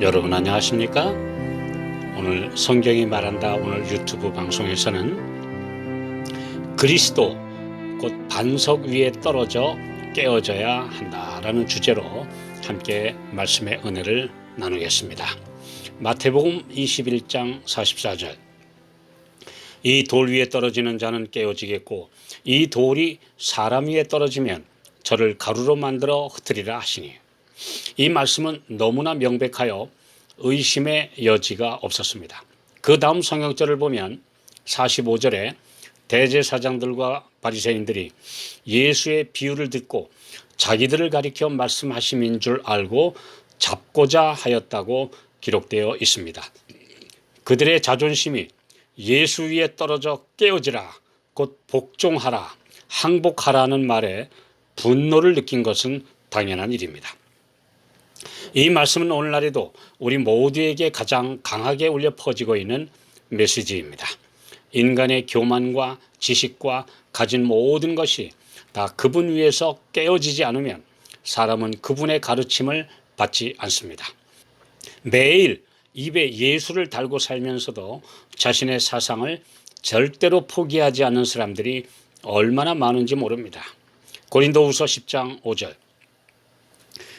여러분 안녕하십니까? 오늘 성경이 말한다 오늘 유튜브 방송에서는 그리스도 곧 반석 위에 떨어져 깨어져야 한다라는 주제로 함께 말씀의 은혜를 나누겠습니다. 마태복음 21장 44절 이 돌 위에 떨어지는 자는 깨어지겠고 이 돌이 사람 위에 떨어지면 저를 가루로 만들어 흩으리라 하시니 이 말씀은 너무나 명백하여 의심의 여지가 없었습니다. 그 다음 성경절을 보면 45절에 대제사장들과 바리새인들이 예수의 비유를 듣고 자기들을 가리켜 말씀하심인 줄 알고 잡고자 하였다고 기록되어 있습니다. 그들의 자존심이 예수 위에 떨어져 깨어지라 곧 복종하라 항복하라는 말에 분노를 느낀 것은 당연한 일입니다. 이 말씀은 오늘날에도 우리 모두에게 가장 강하게 울려 퍼지고 있는 메시지입니다. 인간의 교만과 지식과 가진 모든 것이 다 그분 위에서 깨어지지 않으면 사람은 그분의 가르침을 받지 않습니다. 매일 입에 예수를 달고 살면서도 자신의 사상을 절대로 포기하지 않는 사람들이 얼마나 많은지 모릅니다. 고린도후서 10장 5절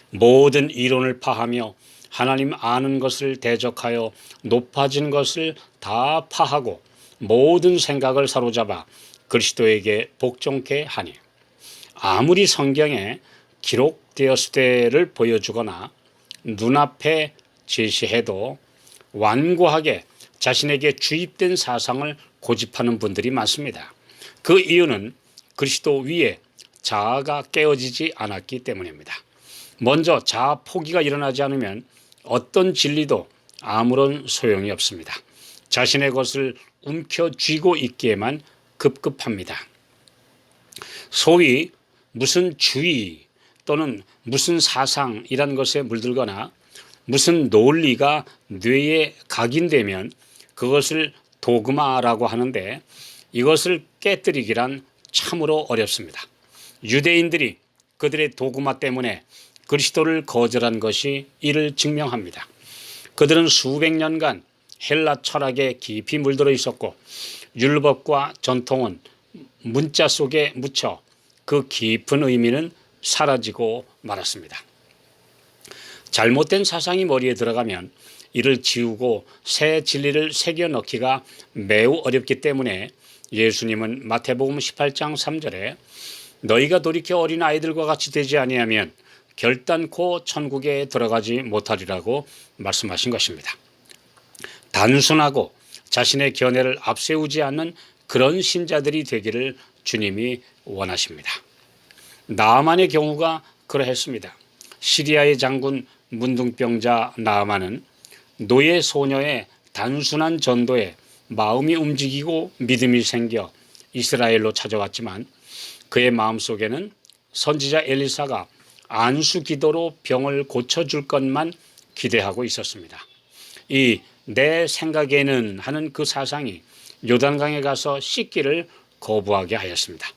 모든 이론을 파하며 하나님 아는 것을 대적하여 높아진 것을 다 파하고 모든 생각을 사로잡아 그리스도에게 복종케 하니 아무리 성경에 기록되었을 때를 보여주거나 눈앞에 제시해도 완고하게 자신에게 주입된 사상을 고집하는 분들이 많습니다. 그 이유는 그리스도 위에 자아가 깨어지지 않았기 때문입니다. 먼저 자아 포기가 일어나지 않으면 어떤 진리도 아무런 소용이 없습니다. 자신의 것을 움켜쥐고 있기에만 급급합니다. 소위 무슨 주의 또는 무슨 사상이란 것에 물들거나 무슨 논리가 뇌에 각인되면 그것을 도그마라고 하는데 이것을 깨뜨리기란 참으로 어렵습니다. 유대인들이 그들의 도그마 때문에 그리스도를 거절한 것이 이를 증명합니다. 그들은 수백 년간 헬라 철학에 깊이 물들어 있었고 율법과 전통은 문자 속에 묻혀 그 깊은 의미는 사라지고 말았습니다. 잘못된 사상이 머리에 들어가면 이를 지우고 새 진리를 새겨 넣기가 매우 어렵기 때문에 예수님은 마태복음 18장 3절에 너희가 돌이켜 어린 아이들과 같이 되지 아니하면 결단코 천국에 들어가지 못하리라고 말씀하신 것입니다. 단순하고 자신의 견해를 앞세우지 않는 그런 신자들이 되기를 주님이 원하십니다. 나만의 경우가 그러했습니다. 시리아의 장군 문둥병자 나아만은 노예 소녀의 단순한 전도에 마음이 움직이고 믿음이 생겨 이스라엘로 찾아왔지만 그의 마음속에는 선지자 엘리사가 안수 기도로 병을 고쳐줄 것만 기대하고 있었습니다. 이 내 생각에는 하는 그 사상이 요단강에 가서 씻기를 거부하게 하였습니다.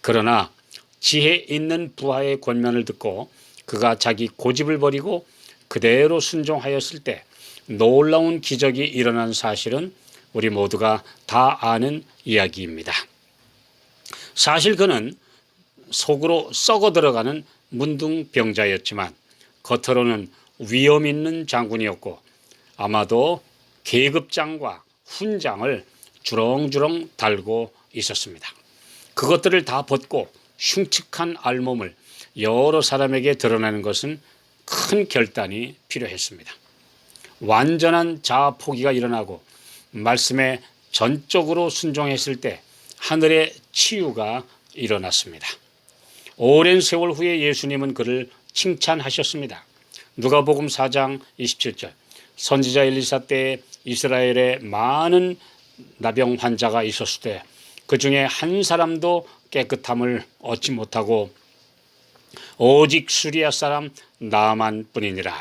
그러나 지혜 있는 부하의 권면을 듣고 그가 자기 고집을 버리고 그대로 순종하였을 때 놀라운 기적이 일어난 사실은 우리 모두가 다 아는 이야기입니다. 사실 그는 속으로 썩어 들어가는 문둥병자였지만 겉으로는 위험 있는 장군이었고 아마도 계급장과 훈장을 주렁주렁 달고 있었습니다. 그것들을 다 벗고 흉측한 알몸을 여러 사람에게 드러내는 것은 큰 결단이 필요했습니다. 완전한 자아 포기가 일어나고 말씀에 전적으로 순종했을 때 하늘의 치유가 일어났습니다. 오랜 세월 후에 예수님은 그를 칭찬하셨습니다. 누가복음 4장 27절 선지자 엘리사 때 이스라엘에 많은 나병 환자가 있었을 때 그 중에 한 사람도 깨끗함을 얻지 못하고 오직 수리아 사람 나만 뿐이니라.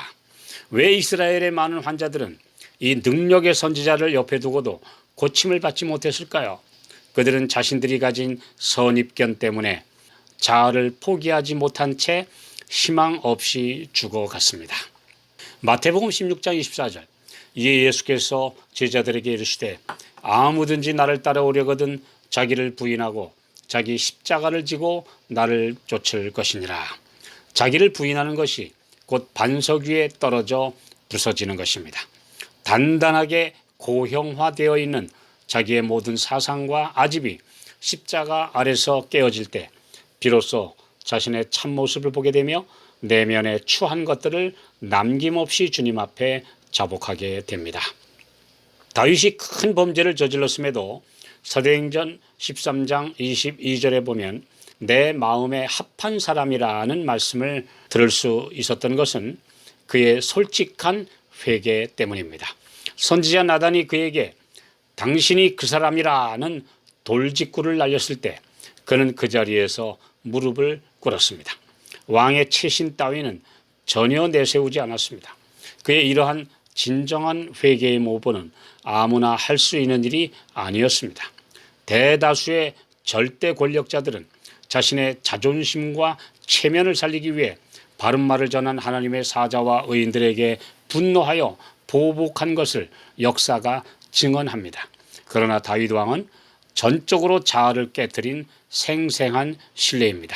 왜 이스라엘의 많은 환자들은 이 능력의 선지자를 옆에 두고도 고침을 받지 못했을까요? 그들은 자신들이 가진 선입견 때문에 자아를 포기하지 못한 채 희망 없이 죽어갔습니다. 마태복음 16장 24절 이에 예수께서 제자들에게 이르시되 아무든지 나를 따라오려거든 자기를 부인하고 자기 십자가를 지고 나를 쫓을 것이니라. 자기를 부인하는 것이 곧 반석 위에 떨어져 부서지는 것입니다. 단단하게 고형화되어 있는 자기의 모든 사상과 아집이 십자가 아래서 깨어질 때 비로소 자신의 참모습을 보게 되며 내면의 추한 것들을 남김없이 주님 앞에 자복하게 됩니다. 다윗이 큰 범죄를 저질렀음에도 사도행전 13장 22절에 보면 내 마음에 합한 사람이라는 말씀을 들을 수 있었던 것은 그의 솔직한 회개 때문입니다. 선지자 나단이 그에게 당신이 그 사람이라는 돌직구를 날렸을 때 그는 그 자리에서 무릎을 꿇었습니다. 왕의 채신 따위는 전혀 내세우지 않았습니다. 그의 이러한 진정한 회개의 모범은 아무나 할 수 있는 일이 아니었습니다. 대다수의 절대 권력자들은 자신의 자존심과 체면을 살리기 위해 바른 말을 전한 하나님의 사자와 의인들에게 분노하여 보복한 것을 역사가 증언합니다. 그러나 다윗 왕은 전적으로 자아를 깨뜨린 생생한 신뢰입니다.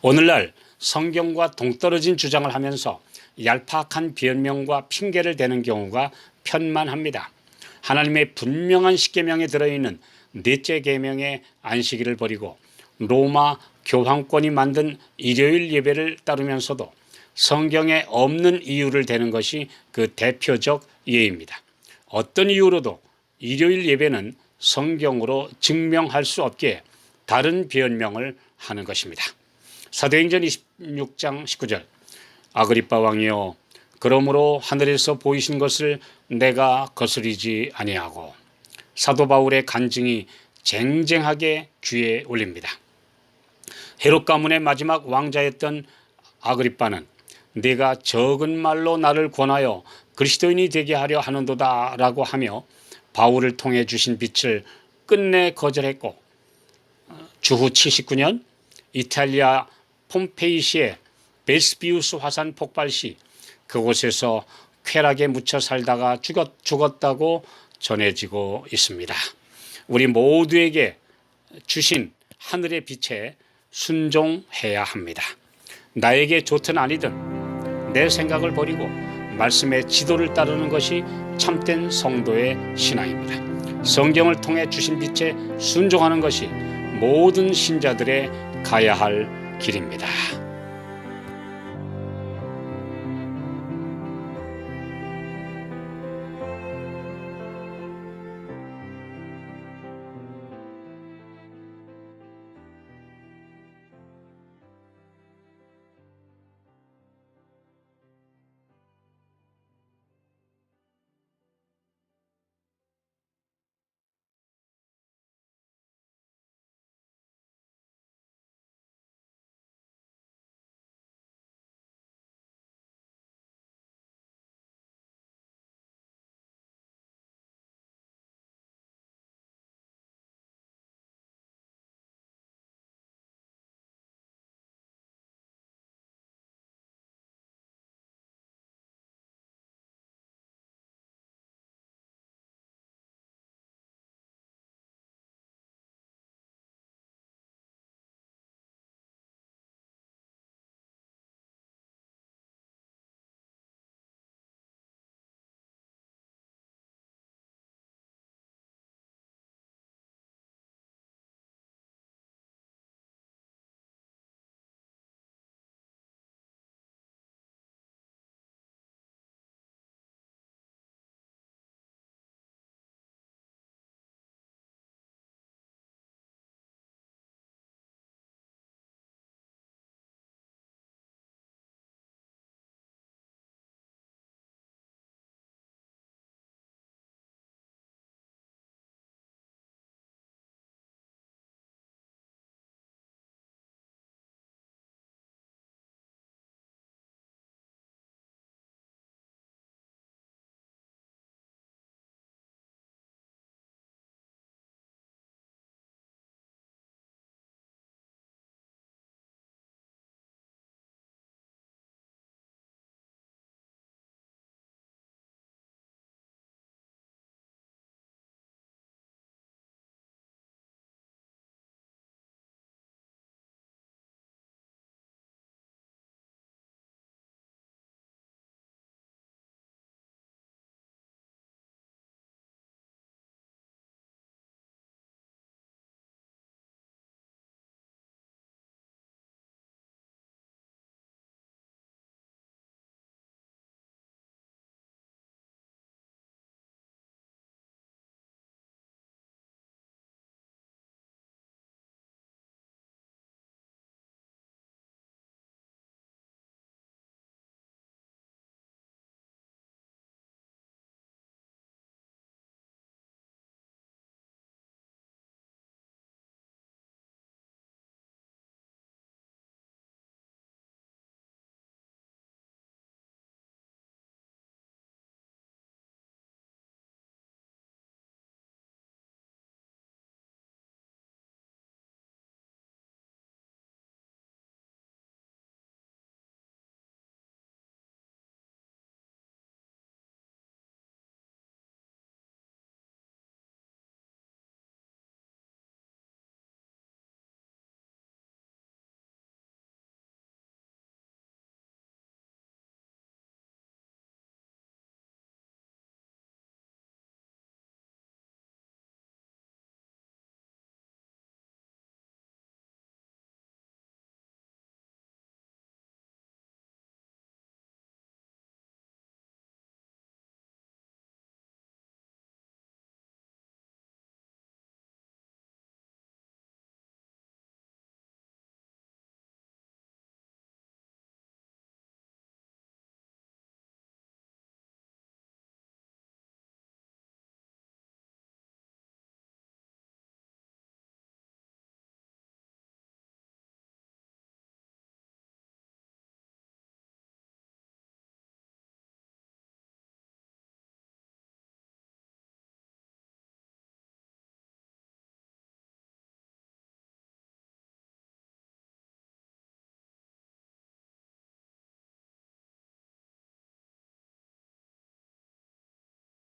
오늘날 성경과 동떨어진 주장을 하면서 얄팍한 변명과 핑계를 대는 경우가 편만합니다. 하나님의 분명한 십계명에 들어있는 넷째 계명의 안식일을 버리고 로마 교황권이 만든 일요일 예배를 따르면서도 성경에 없는 이유를 대는 것이 그 대표적 예입니다. 어떤 이유로도 일요일 예배는 성경으로 증명할 수 없게 다른 변명을 하는 것입니다. 사도행전 26장 19절 아그리빠 왕이여 그러므로 하늘에서 보이신 것을 내가 거스리지 아니하고 사도 바울의 간증이 쟁쟁하게 귀에 올립니다. 헤롯 가문의 마지막 왕자였던 아그리빠는 네가 적은 말로 나를 권하여 그리스도인이 되게 하려 하는도다라고 하며 바울을 통해 주신 빛을 끝내 거절했고 주후 79년 이탈리아 폼페이시의 베스비우스 화산 폭발 시 그곳에서 쾌락에 묻혀 살다가 죽었, 죽었다고 전해지고 있습니다. 우리 모두에게 주신 하늘의 빛에 순종해야 합니다. 나에게 좋든 아니든 내 생각을 버리고 말씀의 지도를 따르는 것이 참된 성도의 신앙입니다. 성경을 통해 주신 빛에 순종하는 것이 모든 신자들의 가야 할 길입니다.